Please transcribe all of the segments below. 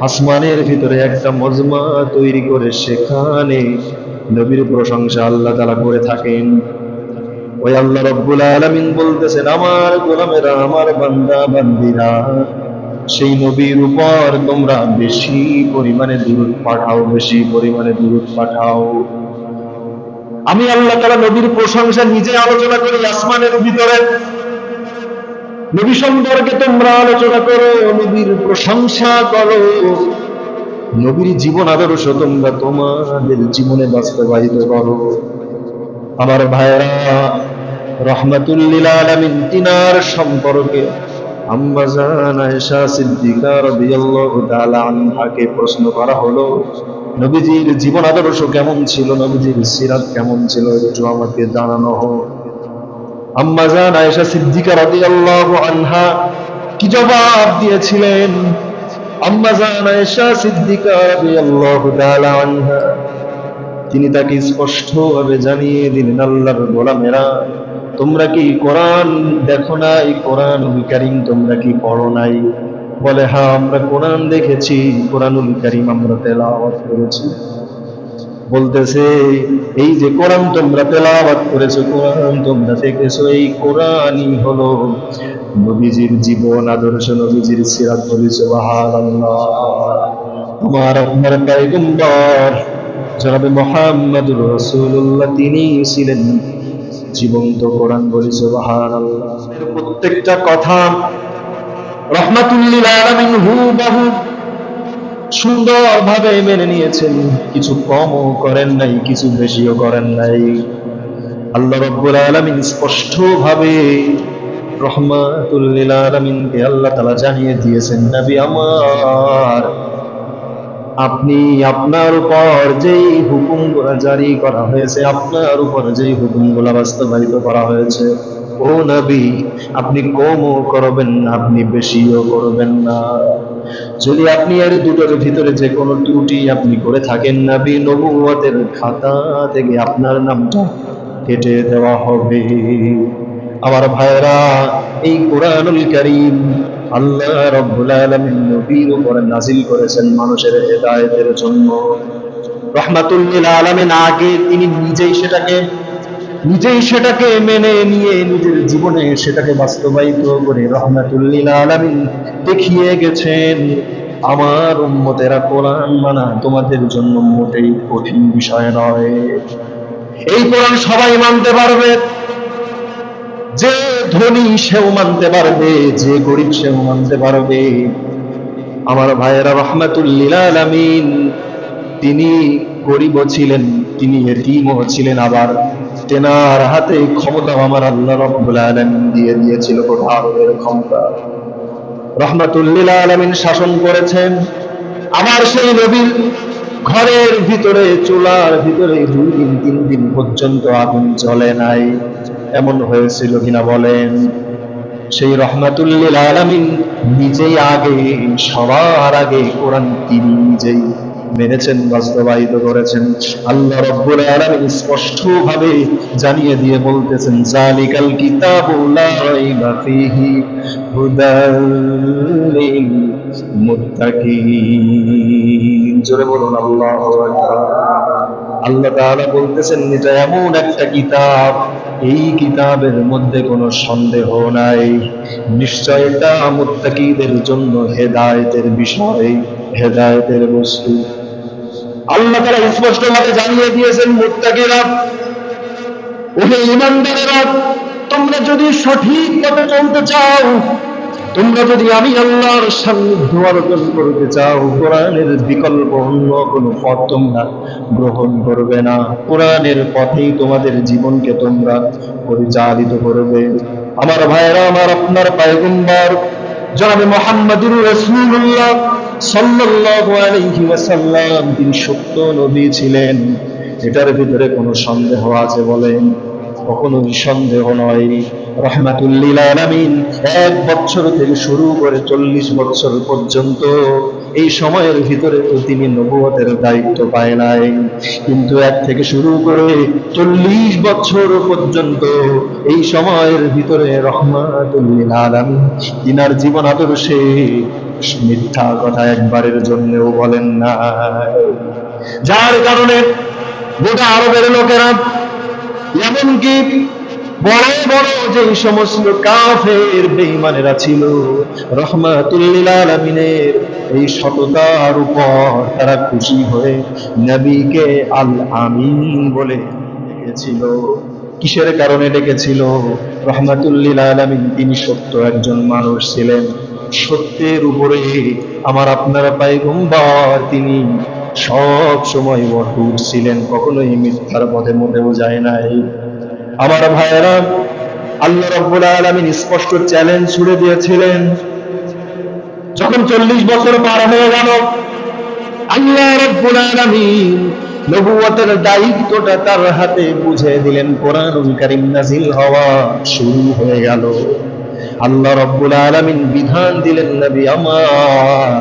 আসমানের ভিতরে একটা মজমা তৈরি করে সেখানে নবীর প্রশংসা আল্লাহ তাআলা করে থাকেন। ওই আল্লাহ রব্বুল আলামিন বলতেছেন, আমার গোলামেরা, আমার বান্দা, বান্দিরা, সেই নবীর উপর তোমরা বেশি পরিমাণে দূরত পাঠাও, বেশি পরিমাণে দূরত পাঠাও। আমি আল্লাহ তাআলা নবীর প্রশংসা নিজে আলোচনা করি আসমানের ভিতরে। নবী সম্পর্কে তোমরা আলোচনা করো, নবীর প্রশংসা করো। নবীর জীবন আদর্শ তোমরা তোমাদের জীবনে বাস্তবায়িত করো। আমার ভাইরা রহমাতুল্লিল আলামিন তিনার সম্পর্কে আম্মাজান আয়েশা সিদ্দিকা রাদিয়াল্লাহু তাআলা আনহাকে প্রশ্ন করা হলো, নবীজির জীবন আদর্শ কেমন ছিল? নবীজির সিরাত কেমন ছিল? একটু আমাকে জানানো হোক। আম্মাজান আয়েশা সিদ্দিকা রাদিয়াল্লাহু আনহা কি জবাব দিয়েছিলেন? আম্মাজান আয়েশা সিদ্দিকা রাদিয়াল্লাহু তাআলা আনহা। তিনি তাকে স্পষ্টভাবে জানিয়ে দিলেন, আল্লাহর গোলামেরা, তোমরা কি কোরআন দেখো নাই? কোরআন কারিম তোমরা কি পড়ো নাই? বলে হ্যাঁ আমরা কোরআন দেখেছি, কোরআনুল কারিম আমরা তেলাওয়াত করেছি। বলতেছে, এই যে কোরআন তোমরা তেলাওয়াত করেছ, কোরআন তোমরা দেখেছ, এই কোরআনই হলো নবীজির জীবন, আদর্শ নবীজির সিরাত সুবহানাল্লাহ। তোমার আপনার পয়গম্বর জনাবে মোহাম্মদুর রাসূলুল্লাহ, তিনি ছিলেন জীবন্ত কোরআন বলি, সুবহানাল্লাহ। প্রত্যেকটা কথা রহমাতুল্লিল আলামিন হুবহু সুন্দরভাবে মেনে নিয়েছেন। কিছু কমও করেন নাই, কিছু বেশিও করেন নাই। আল্লাহ রব্বুল আলামিন স্পষ্টভাবে রহমাতুল্লিল আলামিনকে আল্লাহ তাআলা জানিয়ে দিয়েছেন, নবী আমার, আপনি আপনার উপর যেই হুকুমগুলো জারি করা হয়েছে, আপনার উপর যেই হুকুমগুলো বাস্তবায়িত করা হয়েছে, ও নবী, আপনি কমও করবেন না, আপনি বেশিও করবেন না। যদি আপনি এর দুটোর ভিতরে যে কোনো ত্রুটি আপনি করে থাকেন, নবী নবুয়তের খাতা থেকে আপনার নামটা কেটে দেওয়া হবে। আমার ভাইরা এই কোরআনুল কারীম আল্লাহ রব্বুল আলামিন নবীর উপরে নাজিল করেছেন মানুষের হেদায়েতের জন্য। রহমাতুল লিল আলামিন আগে তিনি নিজেই সেটাকে নিজেই সেটাকে মেনে নিয়ে নিজের জীবনে সেটাকে বাস্তবায়িত করে রহমাতুল লিল আলামিন দেখিয়ে গেছেন, আমার উম্মতেরা কোরআন মানা তোমাদের জন্য মোটেই কঠিন বিষয় নয়। এই কোরআন সবাই মানতে পারবে। যে ধনী সেও মানতে পারবে, যে গরিব সেও মানতে পারবে। আমার ভাইয়েরা রহমাতুল্লিল আলামিন, তিনি গরিবও ছিলেন, তিনি এতিমও ছিলেন আবার। তেনার হাতে ক্ষমতা আমার আল্লাহ রব্বুল আলামিন দিয়ে দিয়েছিল কোঠারের ক্ষমতা। রহমাতুল্লিল আলামিন শাসন করেছেন। আমার সেই নবীর ঘরের ভিতরে, চুলার ভিতরে দুই দিন, তিন দিন পর্যন্ত আগুন জ্বলে নাই। এমন হয়েছিল কিনা বলেন? সেই রহমাতুল্লিল আলামিন নিজেই আগে, সবার আগে কোরআন তিনি নিজেই মেনেছেন, বাস্তবায়িত করেছেন। আল্লাহ রব্বুল আলামিন স্পষ্ট ভাবে জানিয়ে দিয়ে বলতেছেন জালিকাল কিতাবু লা রাইবা ফীহি হুদাল মুত্তাকিন জোরে বলুন, আল্লাহু আকবার। আল্লাহ তাআলা বলতেছেন, এটা এমন একটা কিতাব, এই কিতাবের মধ্যে কোনো সন্দেহ নাই। নিশ্চয় এটা মুত্তাকিদের জন্য হেদায়েতের বিষয়, হেদায়েতের বস্তু। আল্লাহ তাআলা স্পষ্টভাবে জানিয়ে দিয়েছেন, মুত্তাকিরা, ওহে ইমানদারেরা তোমরা যদি সঠিক পথে চলতে চাও, তোমরা যদি আমি আল্লাহর সান্নিধ্য অর্জন করতে চাও, কোরআনের বিকল্প অন্য কোনো পথ তোমরা গ্রহণ করবে না। কোরআনের পথেই তোমাদের জীবনকে তোমরা পরিচালিত করবে। আমার ভাইরা আমার আপনার পায়গম্বর, জনাবে মোহাম্মদুর রসুল্লাহ সাল্লাল্লাহু আলাইহি ওয়াসাল্লাম তিনি সত্য নবী ছিলেন। এটার ভিতরে কোনো সন্দেহ আছে বলেন? কখনোই সন্দেহ নয়। আলামিন এক বছর থেকে শুরু করে চল্লিশ বছর পর্যন্ত এই সময়ের ভিতরে তো তিনি নবুয়তের দায়িত্ব পায় নাই। কিন্তু এক থেকে শুরু করে চল্লিশ বছর পর্যন্ত এই সময়ের ভিতরে রহমাতুল্লিল আলামিন তিনার জীবন আদর্শে মিথ্যা কথা একবারের জন্যও বলেন না। যার কারণে গোটা আরবের লোকেরা, এমনকি বড় বড় যে সমস্ত কাফের বেঈমানেরা ছিল, রহমাতুল্লিল আলামিনের এই সততার উপর তারা খুশি হয়ে নবীকে আল আমিন বলে ডেকেছিল। কিসের কারণে ডেকেছিল? রহমাতুল্লিল আলামিন, তিনি সত্য একজন মানুষ ছিলেন। সত্যের উপরে আমার আপনারা পাইগম্বর, তিনি সব সময় অটুট ছিলেন, কখনোই মিথ্যার পথে মোটেও যায় নাই। আমার ভাইয়েরা, আল্লাহ রব্বুল আলামিন স্পষ্ট চ্যালেঞ্জ ছুড়ে দিয়েছিলেন। যখন চল্লিশ বছর পার হয়ে গেল, আল্লাহ রব্বুল আলামিন নবুয়তের দায়িত্বটা তার হাতে বুঝে দিলেন, কোরআনুল কারীম নাজিল হওয়া শুরু হয়ে গেল। আল্লাহ রব্বুল আলামিন বিধান দিলেন, নবী আমার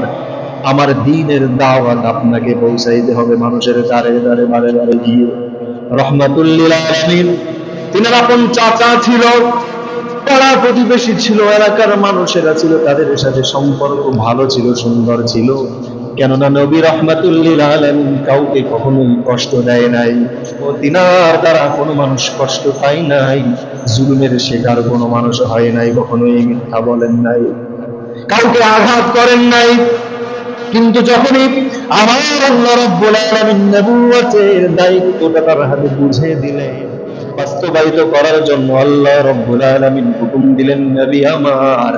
আমার দিনের দাওয়াত আপনাকে পৌঁছাইতে হবে মানুষের দ্বারে দ্বারে বারে বারে গিয়ে। রহমাতুল্লিল আপন চাচা ছিল, পাড়া প্রতিবেশী ছিল, এলাকার মানুষেরা ছিল, তাদের সাথে সম্পর্ক ভালো ছিল, সুন্দর ছিল। কেননা নবী রহমাতুল্লিল আলামিন কাউকে কখনোই কষ্ট দেয় নাই, ও তিনার দ্বারা কোনো মানুষ কষ্ট পায় নাই। জুলুমের শিকার কোনো মানুষ হয় নাই, কখনোই মিথ্যা বলেন নাই। কাউকে আঘাত করেন নাই। কিন্তু যখনই আমার আল্লাহ রাব্বুল দায়িত্বটা তার হাতে বুঝে দিলেন, বাস্তবায়িত করার জন্য আল্লাহ রব্বুল আলামিন হুকুম দিলেন, নবী আমার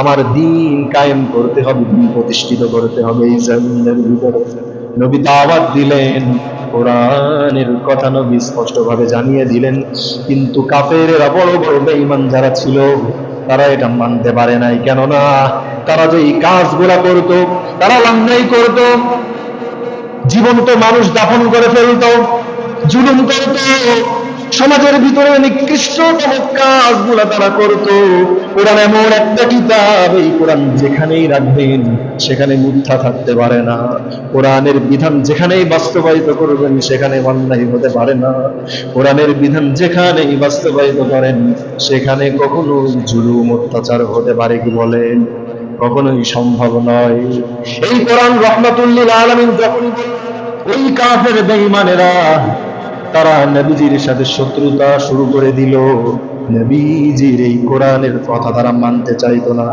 আমার দিন কায়েম করতে হবে, দিন প্রতিষ্ঠিত করতে হবে, এই জমিনের ভিতরে নবী দাওয়াত দিলেন। কোরআনের কথা নবী স্পষ্টভাবে জানিয়ে দিলেন, কিন্তু কাফেরেরা বড় বড় বেঈমান যারা ছিল, তারা এটা মানতে পারে নাই। কেননা তারা যে এই কাজগুলা করত, তারা লাঙ্গাই করত, জীবন্ত মানুষ দাফন করে ফেলত, জুলুম করত সমাজের ভিতরে নিকৃষ্টতম কাজগুলা তারা করত। কোরআন এমন একটা কিতাব, এই কোরআন যেখানেই রাখবেন, সেখানে মিথ্যা থাকতে পারে না। কোরআনের বিধান যেখানেই বাস্তবায়িত করবেন, সেখানে অন্যায় হতে পারে না। কোরআনের বিধান যেখানেই বাস্তবায়িত করেন, সেখানে কখনো জুলুম, অত্যাচার হতে পারে কি বলেন কখনোই সম্ভব নয়। এই কোরআন রহমাতুল্লিল আলামিন যখন ওই কাফের বেঈমানেরা তারা নবীজির সাথে শত্রুতা শুরু করে দিল। নবীজির এই কোরআনের কথা তারা মানতে চাইতো না।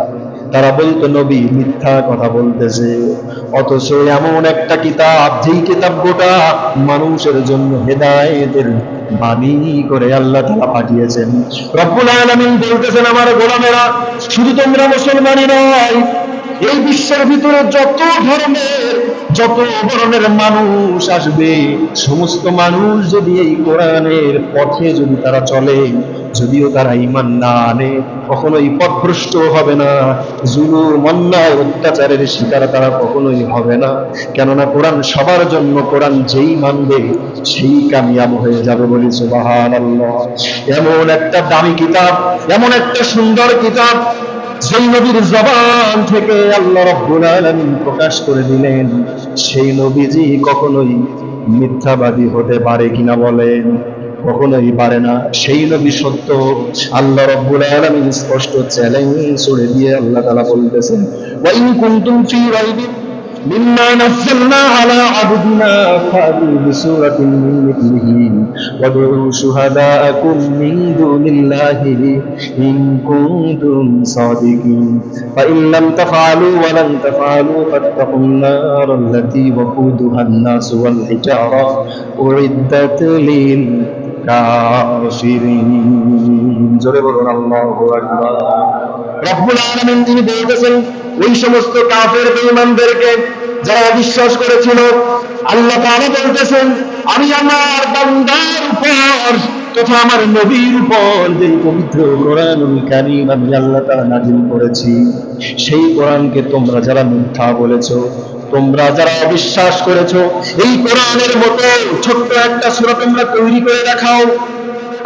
তারা বলতো, নবী মিথ্যা কথা বলতেছে। অথচ এমন একটা কিতাব, যেই কিতাব গোটা মানুষের জন্য হেদায়েতের বাণী করে আল্লাহ তাআলা পাঠিয়েছেন। রব্বুল আলামিন বলতেছেন, আমার গোলামেরা, শুধু তোমরা মুসলমানই নয়, এই বিশ্বের ভিতরে যত ধর্মের যত ধরনের মানুষ আসবে, সমস্ত মানুষ যদি এই কোরআনের পথে যদি তারা চলে, যদিও তারা ইমান না আনে কখনোই পথভ্রষ্ট হবে না, জুলুম, অন্যায়, অত্যাচারের শিকার তারা কখনোই হবে না। কেননা কোরআন সবার জন্য, কোরআন যেই মানবে, সেই কামিয়াব হয়ে যাবে বলি সুবাহান এমন একটা দামি কিতাব, এমন একটা সুন্দর কিতাব সেই নবীর জবান থেকে আল্লাহ রব্বুল আলামিন প্রকাশ করে দিলেন, সেই নবীজি কখনোই মিথ্যাবাদী হতে পারে কিনা বলেন? কখনোই পারে না। সেই নবী সত্য। আল্লাহ রব্বুল আলামিন স্পষ্ট চ্যালেঞ্জ ছড়ে দিয়ে আল্লাহ তাআলা বলতেছেন, ওয়া ইন কুনতুম ফি রাইবিন مما نزلنا على عبدنا فأتوا بسورة من مثله وادعوا شهداءكم من دون الله إن كنتم صادقين. فإن لم تفعلوا ولن تفعلوا فاتقوا النار التي وقودها الناس والحجارة أعدت للكافرين জোরে বলুন আল্লাহু আকবার রব্বুল আলামিন তিনি বলতেছেন ওই সমস্ত কাফের বেঈমানদেরকে যারা বিশ্বাস করেছিল আল্লাহ তাআলা বলতেছেন আমি আমার বান্দার উপর তথা আমার নবীর উপর যে পবিত্র কোরআনুল কারীম আমি আল্লাহ তাআলা নাজিল করেছি সেই কোরআনকে তোমরা যারা মিথ্যা বলেছো তোমরা যারা অবিশ্বাস করেছ, এই কোরআনের মতো ছোট্ট একটা সূরা তোমরা তৈরি করে দেখাও।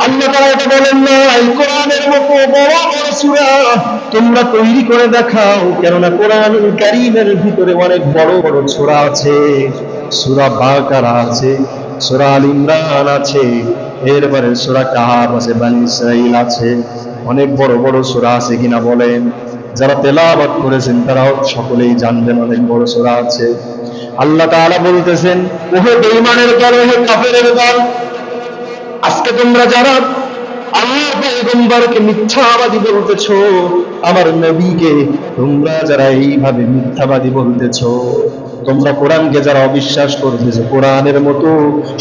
আল্লাহ তাআলা এটা বলেন না, এই কোরআনের মতো বড় বড় সূরা তোমরা তৈরি করে দেখাও, কেননা কোরআনুল কারীমের ভিতরে অনেক বড় বড় সূরা আছে। সূরা বাকারা আছে, সূরা আল ইমরান আছে, এরপরে সূরা কাহাব আছে, বানি আছে, অনেক বড় বড় সূরা আছে কিনা বলেন। যারা তেলাবাদ করেছেন, তারাও সকলেই জানবেন অনেক বড় সোরা আছে। আল্লাহ তাআলা বলতেছেন, ওহে বেঈমানের দল, ওহে কাফেরের দল, আজকে তোমরা যারা আমার পেগম্বরকে মিথ্যাবাদী বলতেছো, আমার নবীকে তোমরা যারা এইভাবে মিথ্যাবাদী বলতেছো। তোমরা কোরআনকে যারা অবিশ্বাস করতেছো কোরআনের মতো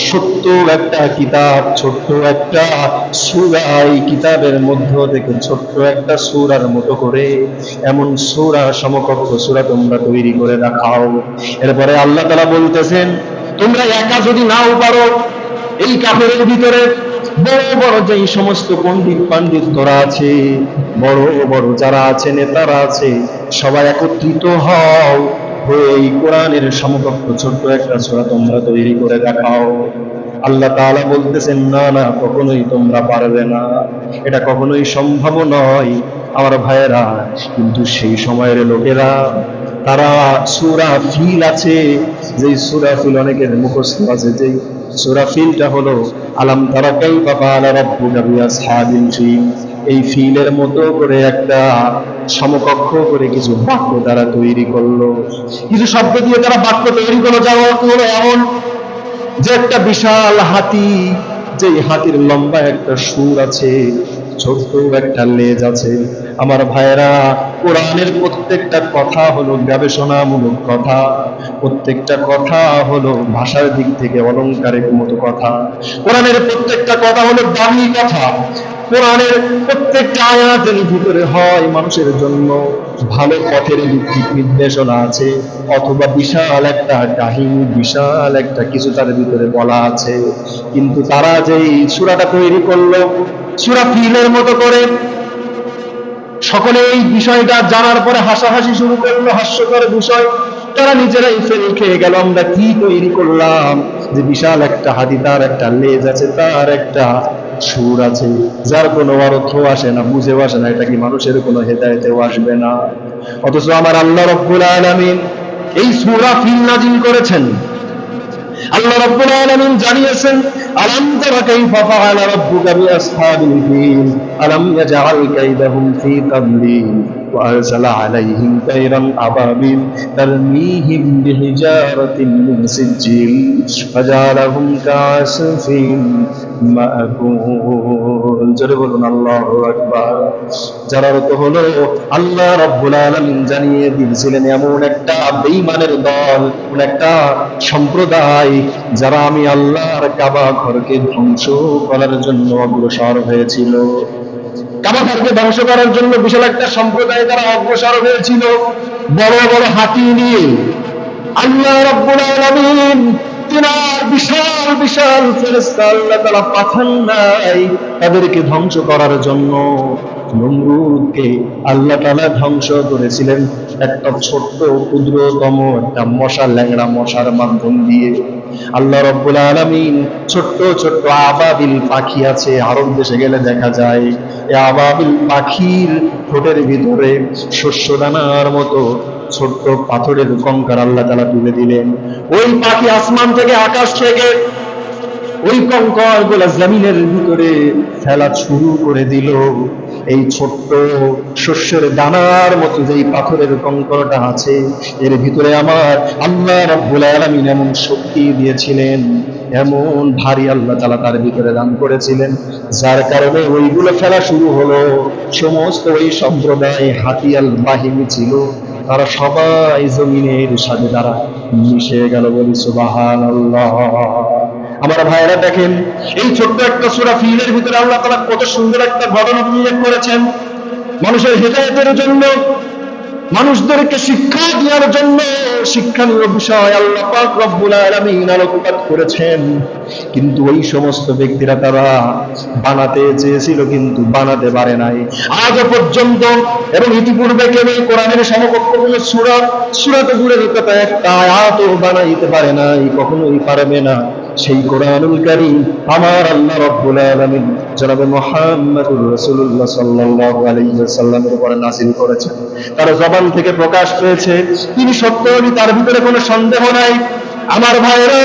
সত্য একটা কিতাব, ছোট্ট একটা সূরা এই কিতাবের মধ্য থেকে ছোট্ট একটা সূরার মতো করে এমন সূরা সমকক্ষ সূরা তোমরা তৈরি করে রাখাও এরপরে আল্লাহ তাআলা বলতেছেন, তোমরা একা যদি নাও পারো, এই কাপড়ের ভিতরে বড় বড় যেই সমস্ত পণ্ডিত পাণ্ডিতরা আছে, বড় বড় যারা আছে, নেতারা আছে, সবাই একত্রিত হও। হয়ে এই কোরআনের সমকক্ষ ছোট্ট একটা ছোড়া তোমরা তৈরি করে দেখাও। আল্লাহ তাআলা বলতেছেন, না না, কখনোই তোমরা পারবে না। এটা কখনোই সম্ভব নয়। আমার ভাইয়েরা, কিন্তু সেই সময়ের লোকেরা, তারা সুরা ফিল আছে। যেই সুরা ফিল অনেকের মুখস্থ আছে, যেই সুরা ফিলটা হলো, আলাম তারা কাইফা ফাআলা রাব্বুকা বিআসহাবিল ফিল? এই ফিলের মতো করে একটা সমকক্ষ করে কিছু বাক্য তারা তৈরি করল। কিছু শব্দ দিয়ে তারা বাক্য তৈরি করল, যার অর্থ হলো এমন যে একটা বিশাল হাতি যে হাতির লম্বা একটা সুর আছে, ছোট্ট একটা লেজ আছে। আমার ভাইয়েরা, কোরআনের প্রত্যেকটা কথা হলো গবেষণামূলক কথা। প্রত্যেকটা কথা হলো ভাষার দিক থেকে অলংকারের মতো কথা। কোরআনের প্রত্যেকটা কথা হলো দামি কথা। কোরআনের প্রত্যেকটা আয়াতের ভিতরে হয় মানুষের জন্য। ভালো পথের দিক নির্দেশনা আছে, অথবা বিশাল একটা কাহিনী, বিশাল একটা কিছু তার ভিতরে বলা আছে। কিন্তু তারা যেই সুরাটা তৈরি করল, সুরা ফিলের মতো করে সকলে এই বিষয়টা জানার পরে হাসাহাসি শুরু করল, হাস্যকর বিষয়। তারা নিজেরাই ফেল খেয়ে গেল, আমরা কি তৈরি করলাম? যে বিশাল একটা হাতি, তার একটা লেজ আছে, তার একটা সুর আছে। যার কোনো অর্থ আসে না বুঝে আসে না, এটা কি মানুষের কোনো হেদায়তেও আসবে না। অথচ আমার আল্লাহ রব্বুল আলমিন এই সুরা ফিল নাজিল করেছেন। আল্লাহ রব্বুল আলমিন জানিয়েছেন, আলাম তারা কাইফা ফাআলা রাব্বুকা বিআসহাবিল ফিল, আলাম ইয়াজআল কাইদাহুম ফি তাদলিল ওয়া আলাইহিম তাইরান আবাবিল তারমীহিম বিহিজারাতিন মিন সিজিল ফাজালাহুম কাসফিন। জোরে বলুন হলো, আল্লাহ জানিয়ে দিয়েছিলেন, এমন একটা দল, এমন একটা সম্প্রদায়, যারা আমি আল্লাহর কাবা ঘরকে ধ্বংস করার জন্য অগ্রসর হয়েছিল। কাবা ঘরকে ধ্বংস করার জন্য বিশাল একটা সম্প্রদায় তারা অগ্রসর হয়েছিল। বড় বড় হাতি নিয়ে। আল্লাহ রব্বুল আলামিন বিশাল বিশাল ফেরেশতা আল্লাহ পাঠান নাই তাদেরকে ধ্বংস করার জন্য। নমরুদকে আল্লাহ তাআলা ধ্বংস করেছিলেন একটা ছোট্ট, ক্ষুদ্রতম, একটা ল্যাংড়া মশার মাধ্যম দিয়ে। আল্লাহ রব্বুল আলামিন ছোট্ট ছোট্ট আবাবিল পাখি আছে, আরব দেশে গেলে দেখা যায় আবাবিল পাখির ঠোঁটের ভিতরে শস্য দানার মতো ছোট্ট পাথরের কঙ্কার আল্লাহ তাআলা তুলে দিলেন। ওই পাখি আসমান থেকে আকাশ থেকে ওই কঙ্করগুলা জমিনের ভিতরে ফেলা শুরু করে দিল। এই ছোট্ট শস্যের দানার মতো যেই পাথরের কঙ্করটা আছে, এর ভিতরে আমার আল্লাহ রাব্বুল আলামিন এমন শক্তি দিয়েছিলেন, এমন ভারী আল্লাহ তাআলা তার ভিতরে দান করেছিলেন, যার কারণে ওইগুলো ফেলা শুরু হলো। সমস্ত ওই সম্প্রদায় হাতিয়াল বাহিনী ছিল। তারা সবাই জমিনের সাথে তারা মিশে গেল বলি সুবাহান আমার ভাইরা দেখেন, এই ছোট্ট একটা সুরা ফিলের ভিতরে আল্লাহ তারা কত সুন্দর একটা ঘটনা উল্লেখ করেছেন। মানুষের হেদায়তের জন্য মানুষদেরকে শিক্ষা দেওয়ার জন্য শিক্ষণীয় বিষয় আল্লাহ পাক রব্বুল আলামিন আলোকপাত করেছেন। কিন্তু ওই সমস্ত ব্যক্তিরা তারা বানাতে চেয়েছিল, কিন্তু বানাতে পারে নাই। আজও পর্যন্ত এবং ইতিপূর্বে কেউ কোরআনের সমকক্ষ কোনো সূরা সূরা তো দূরের কথা একটা আয়াতও বানাইতে পারে নাই, কখনোই পারবে না। সেই কোরআনুল কারীম আমার আল্লাহ রব্বুল আলামিন জনাবে মুহাম্মদুর রাসূলুল্লাহ সাল্লাল্লাহু আলাইহি ওয়াসাল্লামের উপরে নাযিল করেছেন। তার জবান থেকে প্রকাশ পেয়েছে, তিনি সত্যবাদী তার ভিতরে কোনো সন্দেহ নাই। আমার ভাইরা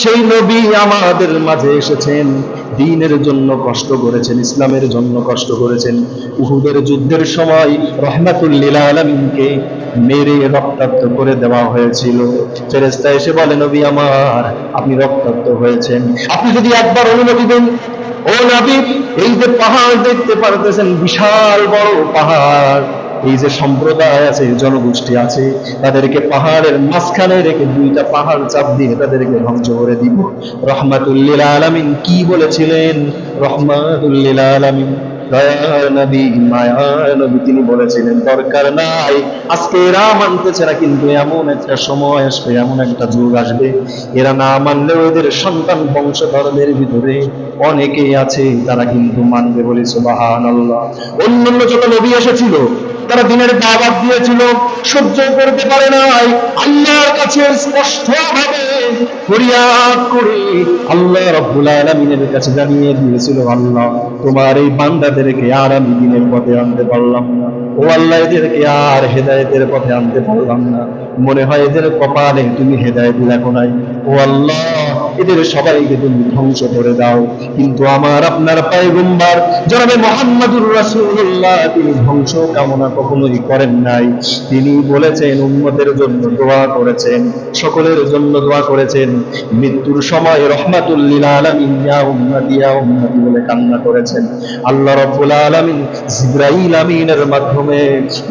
সেই নবী আমাদের মাঝে এসেছেন। দিনের জন্য কষ্ট করেছেন, ইসলামের জন্য কষ্ট করেছেন। উহুদের যুদ্ধের সময় রহমাতুল্লিল আলমিনকে মেরে রক্তাক্ত করে দেওয়া হয়েছিল। ফেরেস্তা এসে বলে, নবী আমার, আপনি রক্তাক্ত হয়েছেন। আপনি যদি একবার অনুমতি দেন, ও নবী, এই যে পাহাড় দেখতে পারতেছেন, বিশাল বড় পাহাড়। এই যে সম্প্রদায় আছে জনগোষ্ঠী আছে, তাদেরকে পাহাড়ের মাঝখানে রেখে দুইটা পাহাড় চাপ দিয়ে তাদেরকে ধ্বংস করে দিব। রহমাতুল্লিল আলামিন কি বলেছিলেন? রহমাতুল্লিল আলামিন তিনি বলেছিলেন, দরকার নাই, আজকে এরা মানতেছে না, কিন্তু এমন একটা সময় আসবে, এমন একটা যুগ আসবে। এরা না মানলেও এদের সন্তান বংশধরদের ভিতরে অনেকেই আছে তারা কিন্তু মানবে বলে সুবাহান আল্লাহ অন্যান্য যত নবী এসেছিল তারা দিনের দাওয়াত দিয়েছিল, সহ্য করতে পারে নাই। আল্লাহর কাছে স্পষ্ট ভাবে ফরিয়াদ করে আল্লাহ রব্বুল আলামিনের কাছে জানিয়ে দিয়েছিল, আল্লাহ, তোমার এই বান্দাদেরকে আর আমি দিনের পথে আনতে পারলাম না। ও আল্লাহ, এদেরকে আর হেদায়েতের পথে আনতে পারলাম না। মনে হয় এদের কপালে তুমি হেদায়েত লেখো নাই। ও আল্লাহ, এদের সবাইকে তুমি ধ্বংস করে দাও। কিন্তু আমার, আপনার পায়গম্বার, জনাবে মোহাম্মদুর তিনি ধ্বংস কামনা কখনোই করেন নাই। তিনি বলেছেন, উম্মতের জন্য দোয়া করেছেন, সকলের জন্য দোয়া করেছেন। মৃত্যুর সময় রহমাতুল্লিল আলামিন, ইয়া বলে কান্না করেছেন। আল্লাহ রাব্বুল আলামিন জিবরাইল আমিনের মাধ্যমে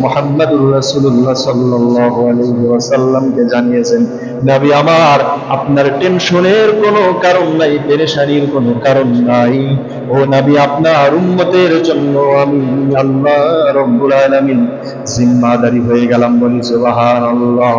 মুহাম্মদুর রাসূলুল্লাহ সাল্লাল্লাহু আলাইহি ওয়াসাল্লামকে জানিয়েছেন, নবী আমার, আপনার টেনশনের কোনো কারণ নাই, পেরেশানির কোনো কারণ নাই। ও নবী, আপনার উম্মতের জন্য আমি আল্লাহ রব্বুল আলামিন জিম্মাদারি হয়ে গেলাম বলি সুবহানাল্লাহ।